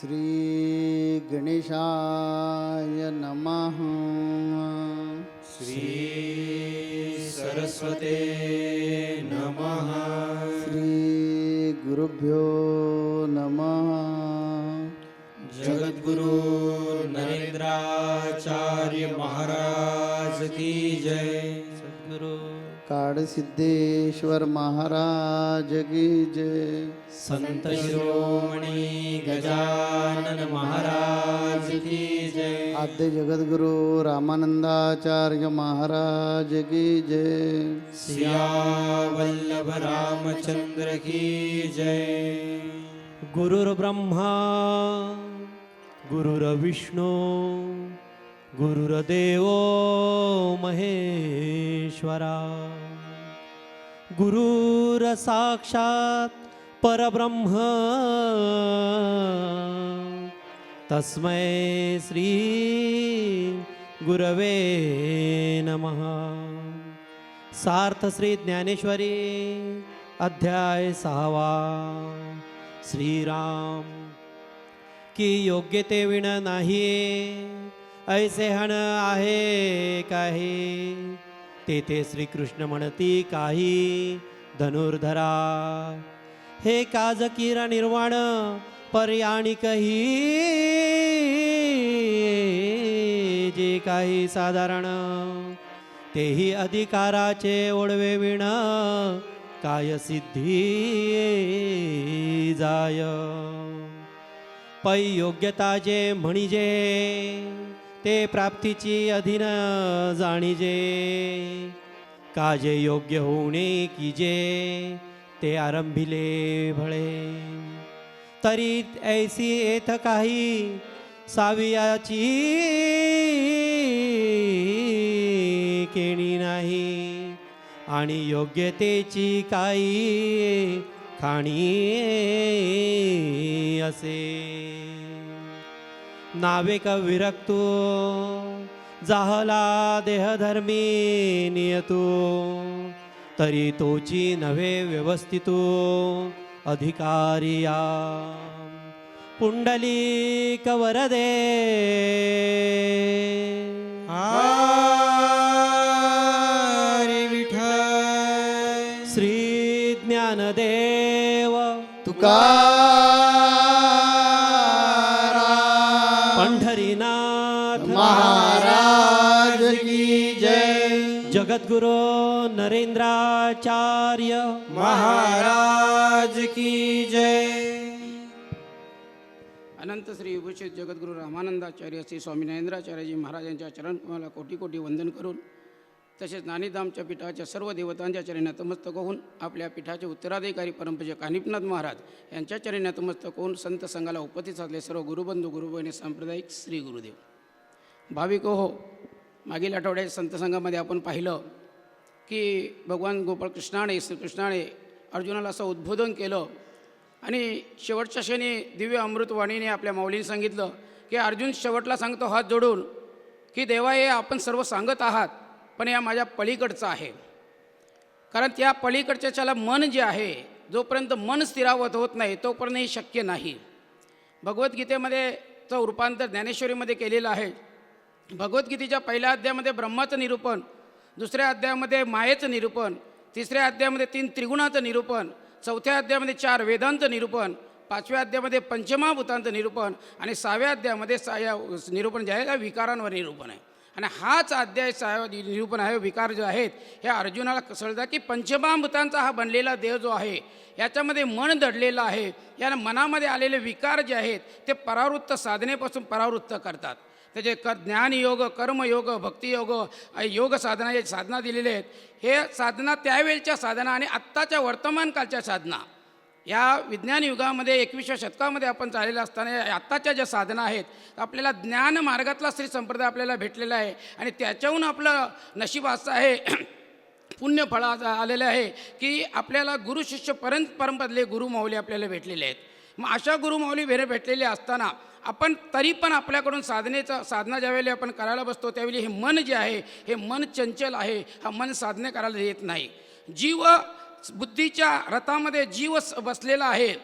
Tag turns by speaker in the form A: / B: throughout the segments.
A: श्री गणेशाय नमः।
B: श्री सरस्वते नमः।
A: श्री गुरुभ्यो नमः।
B: जगद्गुरु नरेंद्राचार्य महाराज की जय। सद्गुरु
A: काडसिद्धेश्वर महाराज की जय.
B: संत शिरोमणी गजानन महाराज की जय.
A: आद्य जगद्गुरु रामानंदाचार्य महाराज की जय.
B: सियावल्लभ रामचंद्र की जय.
C: गुरुर्ब्रह्मा गुरुर्विष्णू गुरुर्देव महेश्वरा गुरुर्साक्षात् परब्रह्म तस्मै श्री गुरवे नमः। सार्थ श्री ज्ञानेश्वरी अध्याय सहावा श्रीराम की योग्य ते विण नाही ऐसे हण आहे काही. तेथे श्रीकृष्ण म्हणती काही धनुर्धरा. हे काज किरा निर्वाण पर्याणी जे काही साधारण तेही अधिकाराचे ओढवे विण काय सिद्धी जाय. पै योग्यता जे म्हणजे ते प्राप्तीची अधीन जाणीजे. काजे योग्य होणे की जे ते आरंभिले भळे. तरी ऐसी येथ काही सावियाची केणी नाही. आणि योग्यतेची काही खाणी असे. नावेक विरक्तो जाहला देहधर्मी नियतो। तरी तोची नव्हे व्यवस्थितो। अधिकारिया। पुंडलिक वरदे
B: हरी
C: जगद्गुरु नरेंद्राचार्य।
B: महाराज की जय।
D: अनंत श्री विभूषित जगद्गुरू रामानंदाचार्य श्री स्वामी नरेंद्राचार्यजी महाराजांच्या चरणकमला कोटी कोटी वंदन करून तसेच नानीधामच्या पीठाच्या सर्व देवतांच्या चरणी नतमस्तक होऊन आपल्या पीठाचे उत्तराधिकारी परमपूज्य कानिपनाथ महाराज यांच्या चरणी नतमस्तक होऊन संत संघाला उपस्थित असले सर्व गुरुबंधू गुरुबहिणी सांप्रदायिक श्री गुरुदेव. भाविक हो मागील आठवड्यात संत संघामध्ये आपण पाहिलं की भगवान गोपाळकृष्णाने श्रीकृष्णाने अर्जुनाला असं उद्बोधन केलं. आणि शेवटच्या क्षणी दिव्य अमृतवाणीने आपल्या माऊलीने सांगितलं की अर्जुन शेवटला सांगतो हात जोडून की देवा हे आपण सर्व सांगत आहात पण या माझ्या पलीकडचं आहे. कारण त्या पलीकडच्याच्याला मन जे आहे जोपर्यंत मन स्थिरावत होत नाही तोपर्यंत हे शक्य नाही. भगवद्गीतेमध्ये चं रूपांतर ज्ञानेश्वरीमध्ये केलेलं आहे. भगवद्गीतेच्या पहिल्या अध्यायामध्ये ब्रह्माचं निरूपण दुसऱ्या अध्यायामध्ये मायेचं निरूपण तिसऱ्या अध्यायामध्ये तीन त्रिगुणाचं निरूपण चौथ्या अध्यायामध्ये चार वेदांचं निरूपण पाचव्या अध्यायामध्ये पंचमहाभूतांचं निरूपण आणि सहाव्या अध्यायामध्ये सा या निरूपण जे आहे त्या विकारांवर निरूपण आहे. आणि हाच अध्याय सा निरूपण आहे विकार जे आहेत हे अर्जुनाला कळतं की पंचमहाभूतांचा हा बनलेला देह जो आहे याच्यामध्ये मन दडलेलं आहे या मनामध्ये आलेले विकार जे आहेत ते परावृत्त साधनेपासून परावृत्त करतात. त्याचे क ज्ञानयोग कर्मयोग भक्तियोग योग साधना जे साधना दिलेले आहेत. हे साधना त्यावेळच्या साधना आणि आत्ताच्या वर्तमानकालच्या साधना. या विज्ञान युगामध्ये एकविसव्या शतकामध्ये आपण चाललेलं असताना आत्ताच्या ज्या साधना आहेत आपल्याला ज्ञान मार्गातला श्री संप्रदाय आपल्याला भेटलेला आहे आणि त्याच्याहून आपलं नशीब असं आहे पुण्यफळ आलेलं आहे की आपल्याला गुरु शिष्य परंत परंपरले गुरुमाऊली आपल्याला भेटलेले आहेत. मग अशा गुरुमाऊली भेरे भेट भेटलेले असताना आपण तरी पण आपल्याकडून साधनेचा साधना ज्यावेळी आपण करायला बसतो त्यावेळी हे मन जे आहे हे मन चंचल आहे हा मन साधने करायला येत नाही. जीव बुद्धीच्या रथामध्ये जीव बसलेला आहे.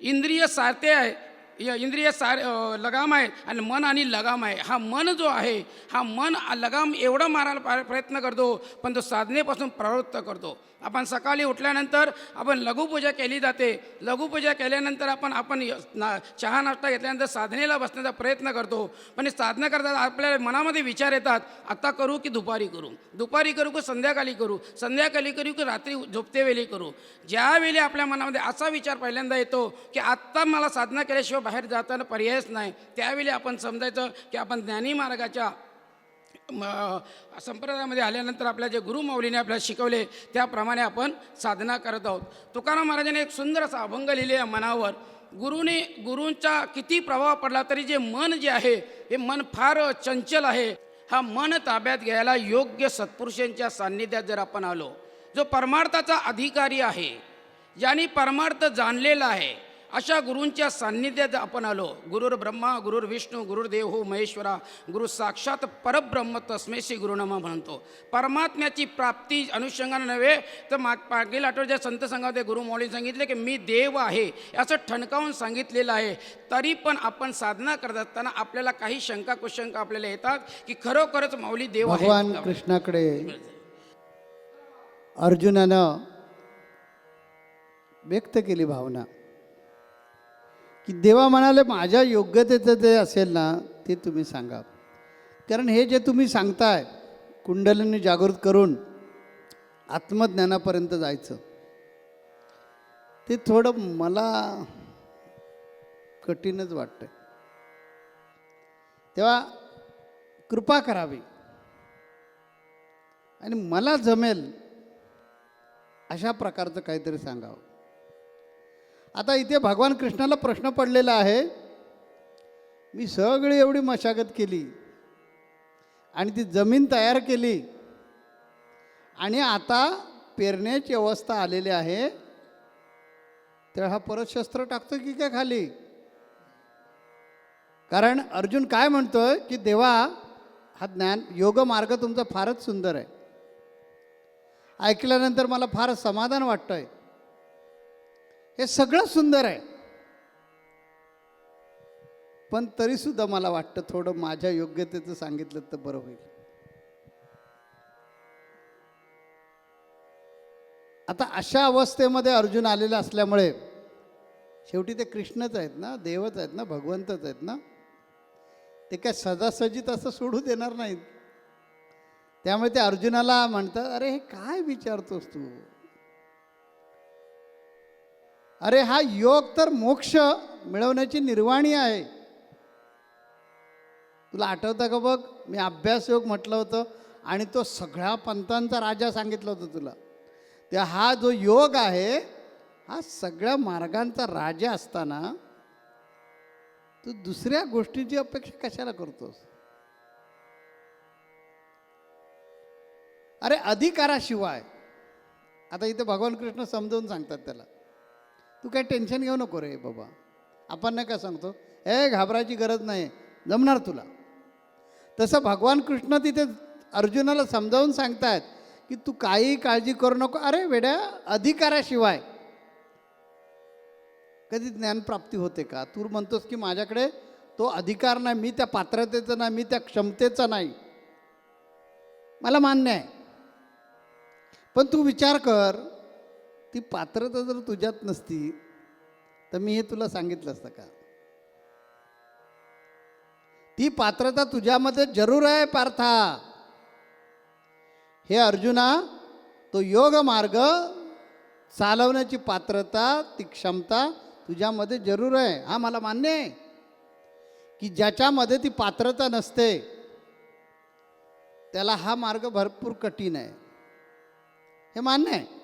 D: इंद्रिय सारते आहे. इंद्रिय सार लगाम आहे आणि मन आणि लगाम आहे. हा मन जो आहे हा मन लगाम एवढं मारायला प्रयत्न करतो पण तो साधनेपासून प्रवृत्त करतो. आपण सकाळी उठल्यानंतर आपण लघुपूजा केली जाते. लघुपूजा केल्यानंतर आपण आपण ना चहा नाश्ता घेतल्यानंतर साधनेला बसण्याचा प्रयत्न करतो. पण साधना करताना आपल्याला मनामध्ये विचार येतात आत्ता करू की दुपारी करू? दुपारी करू की संध्याकाळी करू? संध्याकाळी करू की रात्री झोपतेवेळी करू? ज्यावेळी आपल्या मनामध्ये असा विचार पहिल्यांदा येतो की आत्ता मला साधना केल्याशिवाय बाहेर जाताना पर्यायच नाही. त्यावेळी आपण समजायचं की आपण ज्ञानी मार्गाच्या संप्रदायामध्ये आल्यानंतर आपल्या जे गुरुमाऊलीने आपल्याला शिकवले त्याप्रमाणे आपण साधना करत आहोत. तुकाराम महाराजांनी एक सुंदर असा अभंग लिहिले आहे मनावर. गुरुने गुरूंचा किती प्रभाव पडला तरी जे मन जे आहे हे मन फार चंचल आहे. हा मन ताब्यात घ्यायला योग्य सत्पुरुषांच्या सान्निध्यात जर आपण आलो जो परमार्थाचा अधिकारी आहे ज्यांनी परमार्थ जाणलेला आहे अशा गुरूंच्या सान्निध्यात आपण आलो. गुरुर ब्रह्मा गुरुर विष्णू गुरुर्देव हो महेश्वरा गुरु साक्षात परब्रह्म तस्मेशी गुरुनामा म्हणतो. परमात्म्याची प्राप्ती अनुषंगानं नव्हे तर माग मागील आठवड्याच्या संत संघामध्ये गुरुमौली सांगितले की मी देव आहे असं ठणकावून सांगितलेलं आहे. तरी पण आपण साधना करत असताना आपल्याला काही शंका कुशंका आपल्याला येतात की खरोखरच माऊली देव आहे
A: भगवान कृष्णाकडे अर्जुनानं व्यक्त केली भावना. की देवा म्हणाले माझ्या योग्यतेचं जे असेल ना ते तुम्ही सांगा. कारण हे जे तुम्ही सांगताय कुंडलीने जागृत करून आत्मज्ञानापर्यंत जायचं ते थोडं मला कठीणच वाटतं तेव्हा कृपा करावी. आणि मला जमेल अशा प्रकारचं काहीतरी सांगावं. आता इथे भगवान कृष्णाला प्रश्न पडलेला आहे. मी सगळी एवढी मशागत केली. आणि ती जमीन तयार केली. आणि आता पेरण्याची अवस्था आलेली आहे. तर हा परत शस्त्र टाकतो की काय खाली? कारण अर्जुन काय म्हणतोय की देवा हा ज्ञान योग मार्ग तुमचा फारच सुंदर आहे. ऐकल्यानंतर मला फार समाधान वाटतंय. हे सगळं सुंदर आहे. पण तरीसुद्धा मला वाटतं थोडं माझ्या योग्यतेचं सांगितलं तर बरं होईल. आता अशा अवस्थेमध्ये अर्जुन आलेला असल्यामुळे शेवटी ते कृष्णच आहेत ना देवच आहेत ना भगवंतच आहेत ना? ते काय सजासजी असं सोडू देणार नाहीत. त्यामुळे ते अर्जुनाला म्हणतात अरे हे काय विचारतोस तू? अरे हा योग तर मोक्ष मिळवण्याची निर्वाणी आहे. तुला आठवतं का बघ? मी अभ्यास योग म्हटलं होतं आणि तो सगळ्या पंथांचा राजा सांगितलं होतं तुला. त्या हा जो योग आहे हा सगळ्या मार्गांचा राजा असताना तू दुसऱ्या गोष्टीची अपेक्षा कशाला करतोस? अरे अधिकाराशिवाय. आता इथे भगवान कृष्ण समजावून सांगतात त्याला. तू काय टेन्शन घेऊ नको रे बाबा. आपण नाही काय सांगतो ए घाबरायची गरज नाही जमणार तुला. तसं भगवान कृष्ण तिथे अर्जुनाला समजावून सांगतायत की तू काही काळजी करू नको. अरे वेड्या अधिकाराशिवाय. कधी ज्ञानप्राप्ती होते का? तू म्हणतोस की माझ्याकडे तो अधिकार नाही मी त्या पात्रतेचा नाही मी त्या क्षमतेचा नाही. मला मान्य आहे. पण तू विचार कर ती पात्रता जर तुझ्यात नसती तर मी हे तुला सांगितलं असतं का? ती पात्रता तुझ्यामध्ये जरूर आहे पार्था. हे अर्जुना तो योग मार्ग चालवण्याची पात्रता ती क्षमता तुझ्यामध्ये जरूर आहे. हा मला मान्य आहे की ज्याच्यामध्ये ती पात्रता नसते त्याला हा मार्ग भरपूर कठीण आहे. हे मान्य आहे.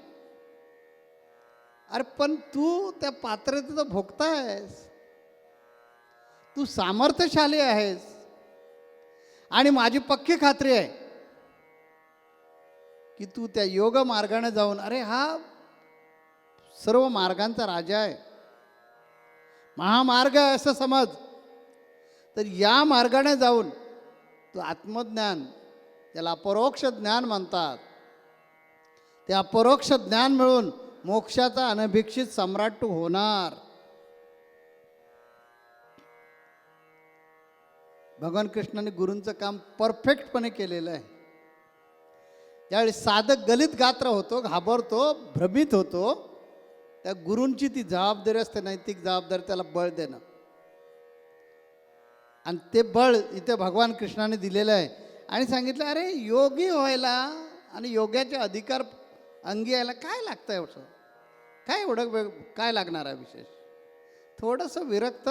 A: अरे पण तू त्या पात्रतेचा भोगता आहेस. तू सामर्थ्यशाली आहेस. आणि माझी पक्की खात्री आहे की तू त्या योग मार्गाने जाऊन अरे हा सर्व मार्गांचा राजा आहे. महामार्ग आहे असं समज. तर या मार्गाने जाऊन तू आत्मज्ञान त्याला अपरोक्ष ज्ञान म्हणतात. ते अपरोक्ष ज्ञान मिळून मोक्षाचा अनभिक्षित सम्राट तू होणार. भगवान कृष्णाने गुरूंचं काम परफेक्टपणे केलेलं आहे. ज्यावेळी साधक गलित गात्र होतो घाबरतो भ्रमित होतो त्या गुरूंची ती जबाबदारी असते नैतिक जबाबदारी त्याला बळ देणं. आणि ते बळ इथे भगवान कृष्णाने दिलेलं आहे. आणि सांगितलं अरे योगी व्हायला आणि योग्याचे अधिकार अंगी यायला काय लागतं एवढं? काय एवढं वेग काय लागणार आहे विशेष? थोडंसं विरक्त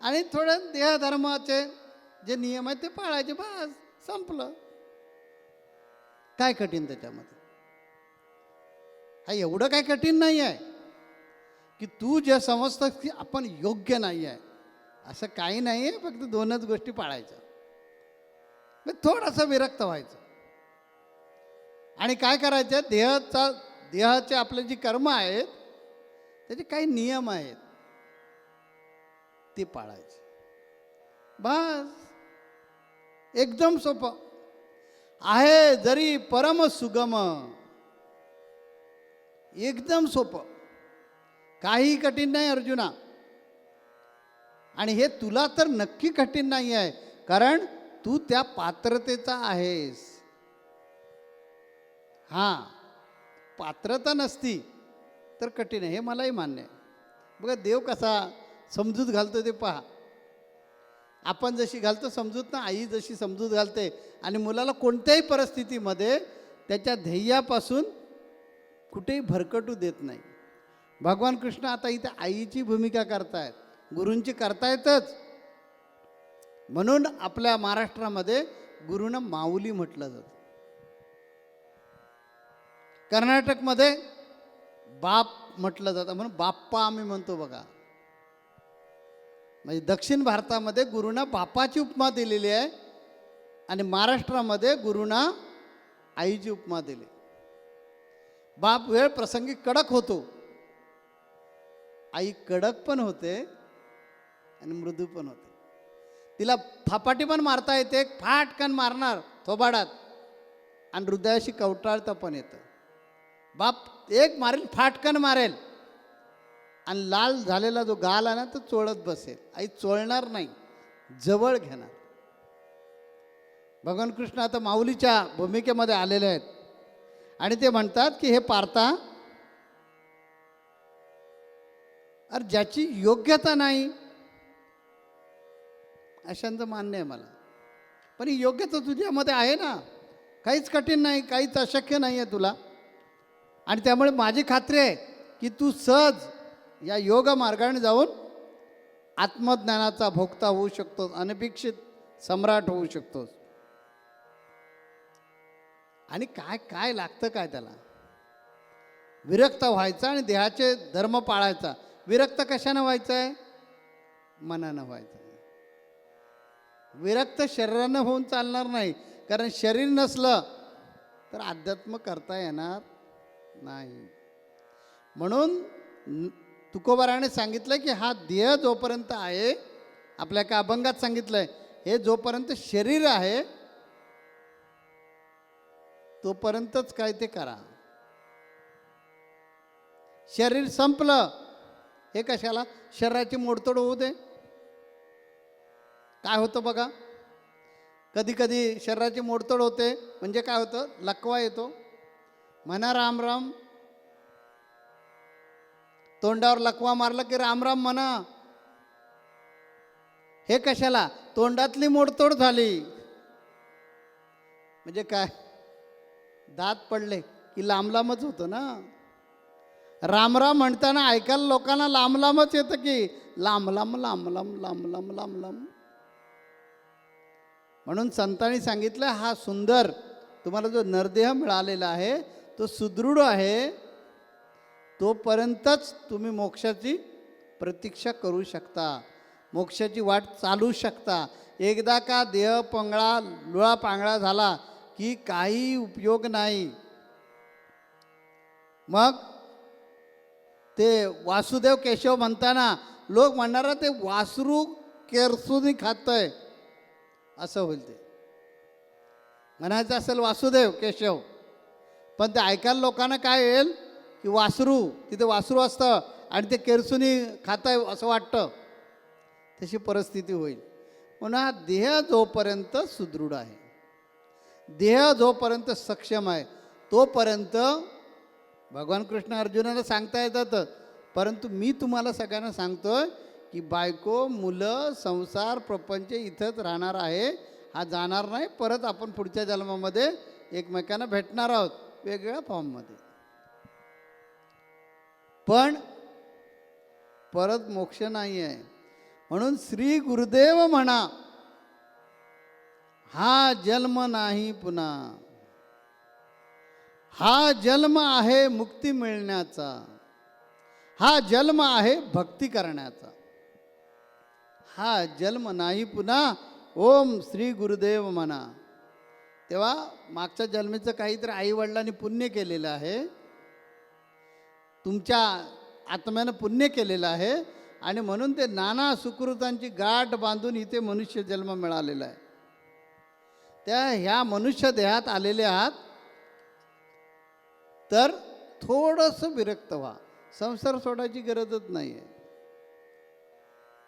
A: आणि थोडं देहधर्माचे जे नियम आहेत ते पाळायचे बस संपलं. काय कठीण त्याच्यामध्ये? हा एवढं काय कठीण नाही आहे की तू जे समजतंस की आपण योग्य नाही आहे असं काही नाही आहे फक्त दोनच गोष्टी पाळायच्या. मग थोडंसं विरक्त व्हायचं. आणि काय करायचं देहाचा देहाचे आपले जी कर्म आहेत त्याचे काही नियम आहेत ते पाळायचे. बस. एकदम सोपं. आहे जरी परम सुगम. एकदम सोपं. काही कठीण नाही अर्जुना. आणि हे तुला तर नक्की कठीण नाही आहे कारण तू त्या पात्रतेचा आहेस. हां. पात्रता नसती तर कठीण आहे हे मलाही मान्य आहे. बघा देव कसा समजूत घालतो ते पहा. आपण जशी घालतो समजूत ना आई जशी समजूत घालते आणि मुलाला कोणत्याही परिस्थितीमध्ये त्याच्या ध्येयापासून कुठेही भरकटू देत नाही. भगवान कृष्ण आता इथे आईची भूमिका करतायत गुरूंची करतायतच. म्हणून आपल्या महाराष्ट्रामध्ये गुरुनं माऊली म्हटलं जातं. कर्नाटकमध्ये बाप म्हटलं जातं म्हणून बाप्पा आम्ही म्हणतो बघा. म्हणजे दक्षिण भारतामध्ये गुरुना बापाची उपमा दिलेली आहे आणि महाराष्ट्रामध्ये गुरुना आईची उपमा दिली. बाप वेळ प्रसंगी कडक होतो. आई कडक पण होते आणि मृदू पण होते. तिला फापाटी पण मारता येते फाटकन मारणार थोबाडात. आणि हृदयाशी कवटाळता पण येतं. बाप एक मारेल फाटकन मारेल. आणि लाल झालेला जो गाल आहे ना तो चोळत बसेल. आई चोळणार नाही. जवळ घेणार. भगवान कृष्ण आता माऊलीच्या भूमिकेमध्ये आलेले आहेत. आणि ते म्हणतात की हे पारता अरे ज्याची योग्यता नाही. अशांचं मान्य आहे मला. पण ही योग्यता तुझ्यामध्ये आहे ना. काहीच कठीण नाही काहीच अशक्य नाही आहे तुला. आणि त्यामुळे माझी खात्री आहे की तू सहज या योग मार्गाने जाऊन आत्मज्ञानाचा भोगता होऊ शकतोस अनपेक्षित सम्राट होऊ शकतोस. आणि काय काय लागतं काय त्याला? विरक्त व्हायचा आणि देहाचे धर्म पाळायचा. विरक्त कशानं व्हायचं आहे मनानं व्हायचं विरक्त शरीरानं होऊन चालणार नाही. कारण शरीर नसलं तर अध्यात्म करता येणार नाही. म्हणून तुकोबाराने सांगितलं की हा देह जोपर्यंत आहे आपल्या एका अभंगात सांगितलंय हे जोपर्यंत शरीर आहे तोपर्यंतच काय ते करा. शरीर संपलं. हे कशाला? शरीराची मोडतोड होऊ दे. काय होतं बघा? कधी कधी शरीराची मोडतोड होते. म्हणजे काय होतं? लकवा येतो. म्हणा राम राम. तोंडावर लकवा मारलं की राम राम म्हणा. हे कशाला? तोंडातली मोडतोड झाली. म्हणजे काय? दात पडले की लांब लांबच होतं ना? राम राम म्हणताना ऐकायला लोकांना लांब लांबच येतं की लांब लांब लांब लांब लांब लांब लांब लांब. म्हणून संतांनी सांगितलं हा सुंदर तुम्हाला जो नरदेह मिळालेला आहे तो सुदृढ आहे तोपर्यंतच तुम्ही मोक्षाची प्रतीक्षा करू शकता. मोक्षाची वाट चालू शकता. एकदा का देह पंगळा लुळा पांगळा झाला की काही उपयोग नाही. मग ते वासुदेव केशव म्हणताना लोक म्हणणार ते वासरू केरसूनी खातंय. असं होईल ते. म्हणायचं असेल वासुदेव केशव पण ते ऐकायला लोकांना काय येईल की वासरू तिथे वासरू असतं आणि ते केरसुनी खाताय असं वाटतं. तशी परिस्थिती होईल. म्हणून हा देह जोपर्यंत सुदृढ आहे देह जोपर्यंत सक्षम आहे तोपर्यंत भगवान कृष्ण अर्जुनाला सांगता येतात. परंतु मी तुम्हाला सगळ्यांना सांगतोय की बायको मुलं संसार प्रपंच इथंच राहणार आहे. हा जाणार नाही. परत आपण पुढच्या जन्मामध्ये एकमेकांना भेटणार आहोत. वेगवेगळ्या फॉर्ममध्ये. पण परत मोक्ष नाही आहे म्हणून श्री गुरुदेव म्हणा हा जन्म नाही पुन्हा. हा जन्म आहे मुक्ती मिळण्याचा. हा जन्म आहे भक्ती करण्याचा. हा जन्म नाही पुन्हा ओम श्री गुरुदेव म्हणा. तेव्हा मागच्या जन्मेचं काहीतरी आईवडिलांनी पुण्य केलेलं आहे. तुमच्या आत्म्यानं पुण्य केलेलं आहे आणि म्हणून ते नाना सुकृतांची गाठ बांधून इथे मनुष्य जन्म मिळालेला आहे. त्या ह्या मनुष्य देहात आलेले आहात. तर थोडंसं विरक्त व्हा. संसार सोडायची गरजच नाही आहे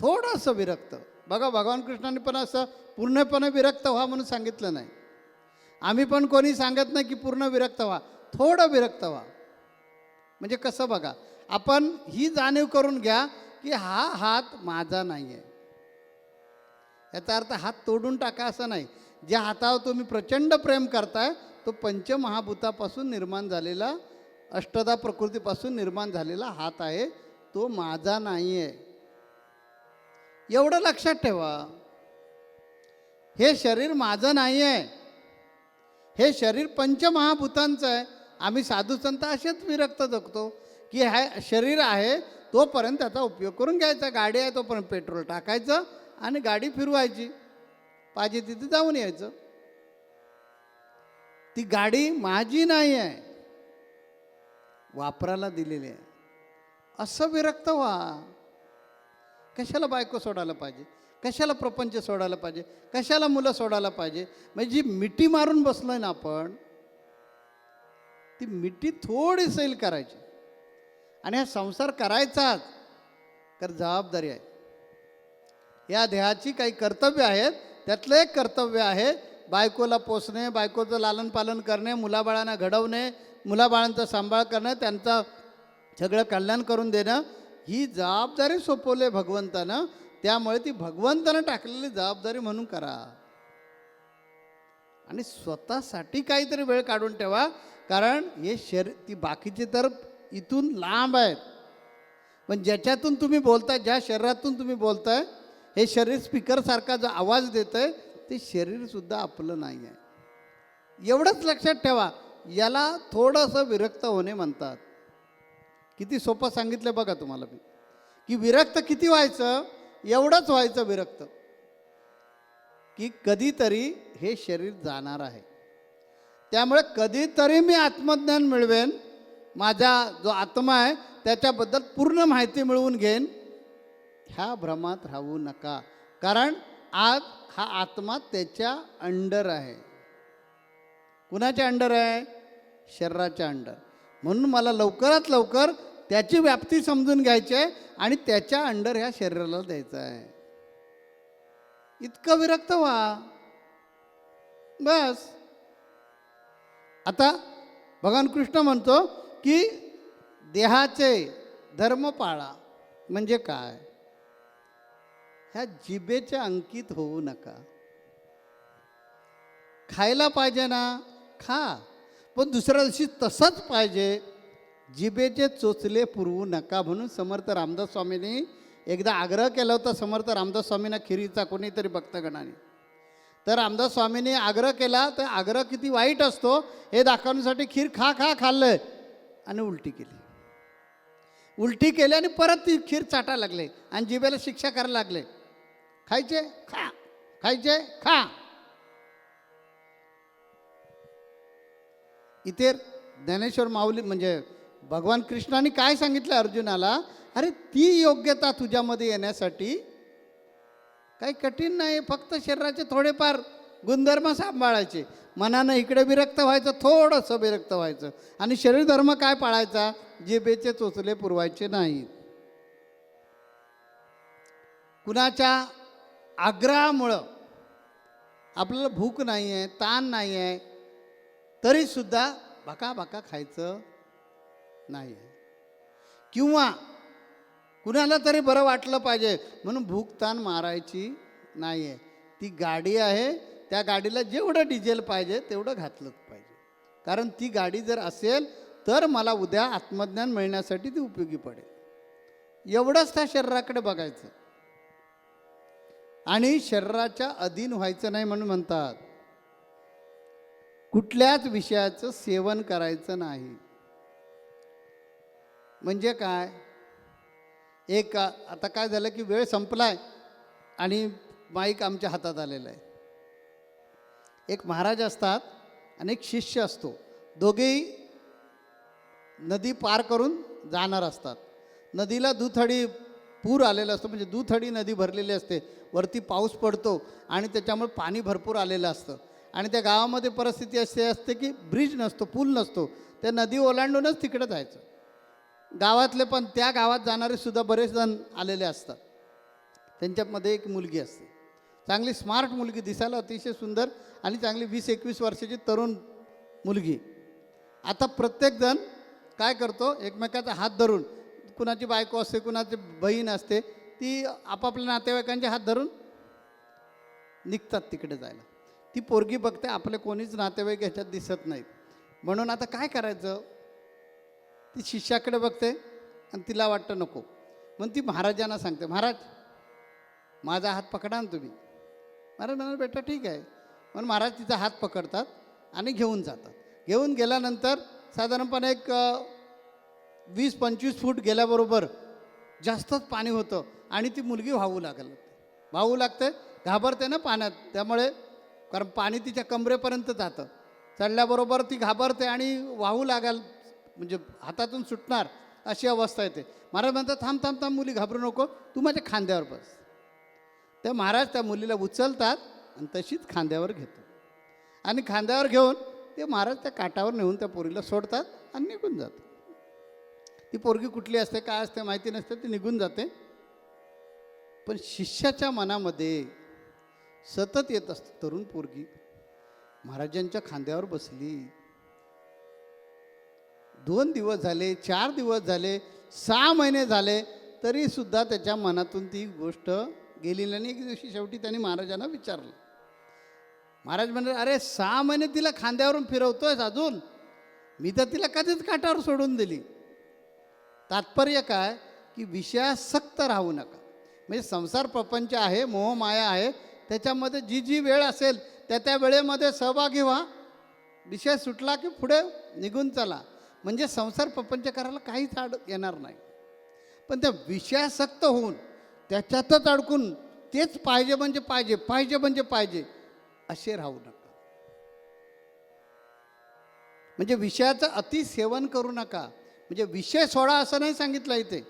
A: थोडंसं विरक्त. बघा भगवान कृष्णाने पण असं पूर्णपणे विरक्त व्हा म्हणून सांगितलं नाही. आम्ही पण कोणी सांगत नाही की पूर्ण विरक्त व्हा थोडं विरक्त व्हा. म्हणजे कसं बघा आपण ही जाणीव करून घ्या की हा हात माझा नाही आहे याचा अर्थ हात तोडून टाका असं नाही. ज्या हातावर तुम्ही प्रचंड प्रेम करताय तो पंचमहाभूतापासून निर्माण झालेला अष्टदा प्रकृतीपासून निर्माण झालेला हात आहे तो माझा नाही आहे एवढं लक्षात ठेवा. हे शरीर माझं नाही आहे हे शरीर पंचमहाभूतांचं आहे. आम्ही साधूसंत असेच विरक्त जगतो. की हा शरीर आहे तोपर्यंत त्याचा उपयोग करून घ्यायचा. गाडी आहे तोपर्यंत पेट्रोल टाकायचं आणि गाडी फिरवायची. पाहिजे तिथे जाऊन यायचं. ती गाडी माझी नाही आहे. वापरायला दिलेली आहे. असं विरक्त व्हा. कशाला बायको सोडायला पाहिजे? कशाला प्रपंच सोडायला पाहिजे? कशाला मुलं सोडायला पाहिजे? म्हणजे जी मिठी मारून बसलो आहे ना आपण ती मिठी थोडी सैल करायची. आणि हा संसार करायचाच तर जबाबदारी आहे. या देहाची काही कर्तव्य आहेत त्यातलं एक कर्तव्य आहे बायकोला पोसणे बायकोचं लालन पालन करणे मुलाबाळांना घडवणे मुलाबाळांचा सांभाळ करणं त्यांचं सगळं कल्याण करून देणं ही जबाबदारी सोपवली भगवंतानं. त्यामुळे ती भगवंतानं टाकलेली जबाबदारी म्हणून करा. आणि स्वतःसाठी काहीतरी वेळ काढून ठेवा कारण हे शरीर ती बाकीचे तर इथून लांब आहेत. पण ज्याच्यातून तुम्ही बोलताय ज्या शरीरातून तुम्ही बोलताय हे शरीर स्पीकरसारखा जो आवाज देत आहे ते शरीरसुद्धा आपलं नाही आहे एवढंच लक्षात ठेवा याला थोडंसं विरक्त होणे म्हणतात. किती सोपं सांगितलं बघा तुम्हाला मी. की विरक्त किती व्हायचं? एवढंच व्हायचं विरक्त. की कधीतरी हे शरीर जाणार आहे. त्यामुळे कधीतरी मी आत्मज्ञान मिळवेन माझा जो आत्मा आहे त्याच्याबद्दल पूर्ण माहिती मिळवून घेईन. ह्या भ्रमात राहू नका. कारण आज हा आत्मा त्याच्या अंडर आहे. कुणाच्या अंडर आहे? शरीराच्या अंडर. म्हणून मला लवकरात लवकर त्याची व्याप्ती समजून घ्यायची आहे आणि त्याच्या अंडर ह्या शरीराला द्यायचं आहे. इतकं विरक्त व्हा. बस. आता भगवान कृष्ण म्हणतो की देहाचे धर्म पाळा म्हणजे काय? ह्या जिबेच्या अंकित होऊ नका. खायला पाहिजे ना खा. पण दुसऱ्या दिवशी तसंच पाहिजे. जिबेचे चोचले पुरवू नका म्हणून समर्थ रामदास स्वामींनी एकदा आग्रह केला होता समर्थ रामदास स्वामींना खिरीचा कोणीतरी भक्तगणाने. तर रामदास स्वामींनी आग्रह केला तर आग्रह किती वाईट असतो हे दाखवण्यासाठी खीर खा खा खाल्लं आणि उलटी केली. उलटी केली आणि परत ती खीर चाटायला लागले आणि जिबेला शिक्षा करायला लागले. खायचे? खा. खायचे? खा. इथे ज्ञानेश्वर माऊली म्हणजे भगवान कृष्णाने काय सांगितलं अर्जुनाला? अरे ती योग्यता तुझ्यामध्ये येण्यासाठी काही कठीण नाही फक्त शरीराचे थोडेफार गुणधर्म सांभाळायचे. मनानं इकडे विरक्त व्हायचं थोडंसं विरक्त व्हायचं. आणि शरीरधर्म काय पाळायचा? जिबेचे चोचले पुरवायचे नाहीत. कुणाच्या आग्रहामुळं आपल्याला भूक नाही आहे ताण नाही आहे तरीसुद्धा भाका भाका खायचं नाही आहे किंवा कुणाला तरी बरं वाटलं पाहिजे म्हणून भूक ताण मारायची नाही आहे ती गाडी आहे त्या गाडीला जेवढं डिझेल पाहिजे तेवढं घातलंच पाहिजे. कारण ती गाडी जर असेल तर मला उद्या आत्मज्ञान मिळण्यासाठी ती उपयोगी पडेल. एवढंच त्या शरीराकडे बघायचं. आणि शरीराच्या अधीन व्हायचं नाही म्हणून म्हणतात. कुठल्याच विषयाचं सेवन करायचं नाही. म्हणजे काय? एक आता काय झालं की वेळ संपला आहे आणि माईक आमच्या हातात आलेलं आहे. एक महाराज असतात आणि एक शिष्य असतो. दोघेही नदी पार करून जाणार असतात. नदीला दुथडी पूर आलेला असतो म्हणजे दुथडी नदी भरलेली असते. वरती पाऊस पडतो आणि त्याच्यामुळे पाणी भरपूर आलेलं असतं. आणि त्या गावामध्ये परिस्थिती अशी असते की ब्रिज नसतो पूल नसतो. त्या नदी ओलांडूनच तिकडे जायचं. गावातले पण त्या गावात जाणारे सुद्धा बरेच जण आलेले असतात. त्यांच्यामध्ये एक मुलगी असते. चांगली स्मार्ट मुलगी दिसायला अतिशय सुंदर आणि चांगली वीस एकवीस वर्षाची तरुण मुलगी. आता प्रत्येकजण काय करतो? एकमेकाचा हात धरून. कुणाची बायको असते कुणाची बहीण असते ती आपापल्या नातेवाईकांचे हात धरून निघतात तिकडे जायला. ती पोरगी बघते आपले कोणीच नातेवाईक ह्याच्यात दिसत नाहीत. म्हणून आता काय करायचं? ती शिष्याकडे बघते आणि तिला वाटतं नको. मग ती महाराजांना सांगते महाराज माझा हात पकडा ना तुम्ही. महाराज म्हणाल बेटा ठीक आहे. म्हणून महाराज तिचा हात पकडतात आणि घेऊन जातात. घेऊन गेल्यानंतर साधारणपणे एक वीस पंचवीस फूट गेल्याबरोबर जास्तच पाणी होतं आणि ती मुलगी वाहू लागेल. वाहू लागते घाबरते ना पाण्यात. त्यामुळे कारण पाणी तिच्या कमरेपर्यंत जातं. चढल्याबरोबर ती घाबरते आणि वाहू लागाल. म्हणजे हातातून सुटणार अशी अवस्था येते. महाराज म्हणतात थांब थांब थांब मुली घाबरू नको. तू माझ्या खांद्यावर बस. त्या महाराज त्या मुलीला उचलतात आणि तशीच खांद्यावर घेतो. आणि खांद्यावर घेऊन ते महाराज त्या काठावर नेऊन त्या पोरीला सोडतात आणि निघून जातात. ती पोरगी कुठली असते काय असते माहिती नसते ती निघून जाते. पण शिष्याच्या मनामध्ये सतत येत असते तरुण पोरगी. महाराजांच्या खांद्यावर बसली. दोन दिवस झाले चार दिवस झाले सहा महिने झाले तरीसुद्धा त्याच्या मनातून ती गोष्ट गेली नाही. एक दिवशी शेवटी त्यांनी महाराजांना विचारलं. महाराज म्हणजे अरे सहा महिने तिला खांद्यावरून फिरवतोयस अजून? मी तर तिला कधीच काठावर सोडून दिली. तात्पर्य काय? की विषयासक्त राहू नका. म्हणजे संसार प्रपंच आहे मोहमाया आहे त्याच्यामध्ये जी जी वेळ असेल त्या त्या वेळेमध्ये सहभागी व्हा. विषय सुटला की पुढे निघून चला. म्हणजे संसार प्रपंच करायला काहीच अड येणार नाही. पण त्या विषयासक्त होऊन त्याच्यातच अडकून तेच पाहिजे म्हणजे पाहिजे पाहिजे म्हणजे पाहिजे असे राहू नका. म्हणजे विषयाचं अतिसेवन करू नका. म्हणजे विषय सोडा असं नाही सांगितलं इथे.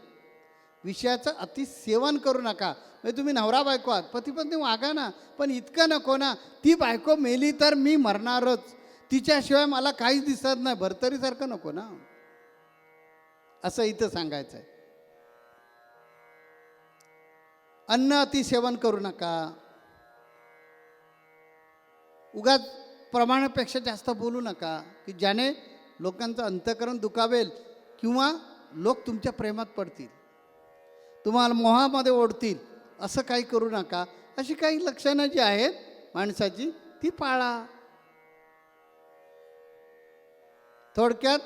A: विषयाचं अतिसेवन करू नका. म्हणजे तुम्ही नवरा बायको आहात पती पत्नी वागा ना. पण इतकं नको ना. ती बायको मेली तर मी मरणारच. तिच्याशिवाय मला काहीच दिसत नाही. भरतरीसारखं नको ना. असं इथं सांगायचं आहे अन्न अतिसेवन करू नका. उगाच प्रमाणापेक्षा जास्त बोलू नका की ज्याने लोकांचं अंतकरण दुखावेल किंवा लोक तुमच्या प्रेमात पडतील. तुम्हाला मोहामध्ये ओढतील. असं काही करू नका. अशी काही लक्षणं जी आहेत माणसाची ती पाळा. थोडक्यात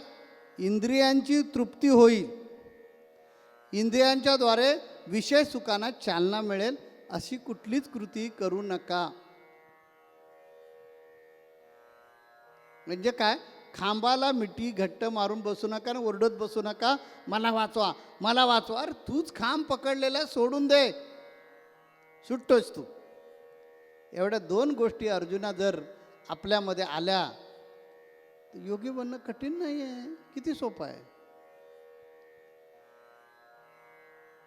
A: इंद्रियांची तृप्ती होईल. इंद्रियांच्याद्वारे विषय सुखांना चालना मिळेल अशी कुठलीच कृती करू नका. म्हणजे काय? खांबाला मिठी घट्ट मारून बसू नका आणि ओरडत बसू नका. मला वाचवा मला वाचवा. अरे तूच खांब पकडलेला सोडून दे. सुटतोच तू. एवढ्या दोन गोष्टी अर्जुना जर आपल्यामध्ये आल्या तर योगी बनणं कठीण नाही आहे किती सोपं आहे?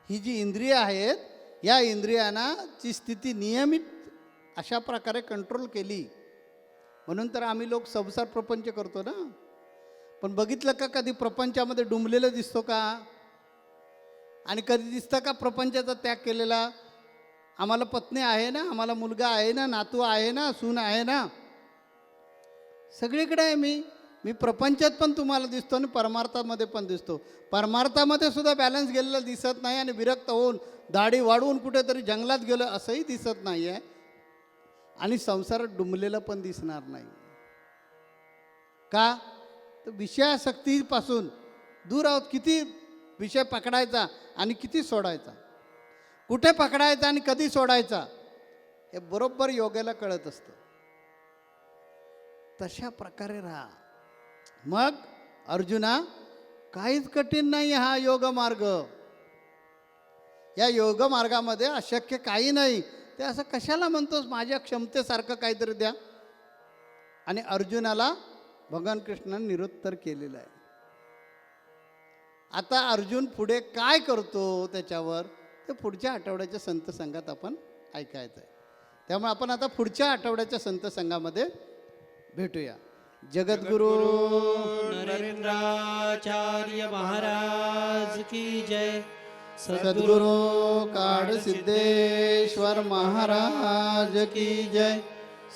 A: ही जी इंद्रिय आहेत या इंद्रियांना ची स्थिती नियमित अशा प्रकारे कंट्रोल केली म्हणून तर आम्ही लोक संसार प्रपंच करतो ना. पण बघितलं का कधी प्रपंचामध्ये डुंबलेलं दिसतो का? आणि कधी दिसतं का प्रपंचाचा त्याग केलेला? आम्हाला पत्नी आहे ना आम्हाला मुलगा आहे ना नातू आहे ना सून आहे ना. सगळीकडे आहे मी. मी प्रपंचात पण तुम्हाला दिसतो आणि परमार्थामध्ये पण दिसतो. परमार्थामध्ये सुद्धा बॅलन्स गेलेला दिसत नाही आणि विरक्त होऊन दाढी वाढवून कुठेतरी जंगलात गेलो असंही दिसत नाही आहे आणि संसारात डुंबलेलं पण दिसणार नाही. का? तर विषयासक्तीपासून दूर आहोत. किती विषय पकडायचा आणि किती सोडायचा? कुठे पकडायचा आणि कधी सोडायचा? हे बरोबर योग्याला कळत असतं. तशा प्रकारे राहा. मग अर्जुना काहीच कठीण नाही हा योग मार्ग. या योग मार्गामध्ये अशक्य काही नाही. ते असं कशाला म्हणतोस? माझ्या क्षमतेसारखं काहीतरी द्या. आणि अर्जुनाला भगवान कृष्णाने निरुत्तर केलेलं आहे. आता अर्जुन पुढे काय करतो त्याच्यावर? ते पुढच्या आठवड्याच्या संत संघात आपण ऐकायचं आहे त्यामुळे आपण आता पुढच्या आठवड्याच्या संत संघामध्ये भेटूया. जगद्गुरु
C: नरेंद्राचार्य महाराज की जय.
A: सद्गुरु काड सिद्धेश्वर महाराज की जय.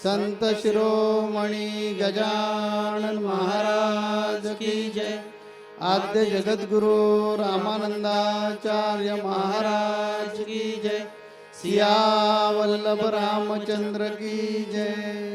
A: संत शिरोमणी गजानन महाराज की जय. आद्य जगद्गुरु रामानंदाचार्य महाराज की जय. सिया वल्लभ रामचंद्र की जय.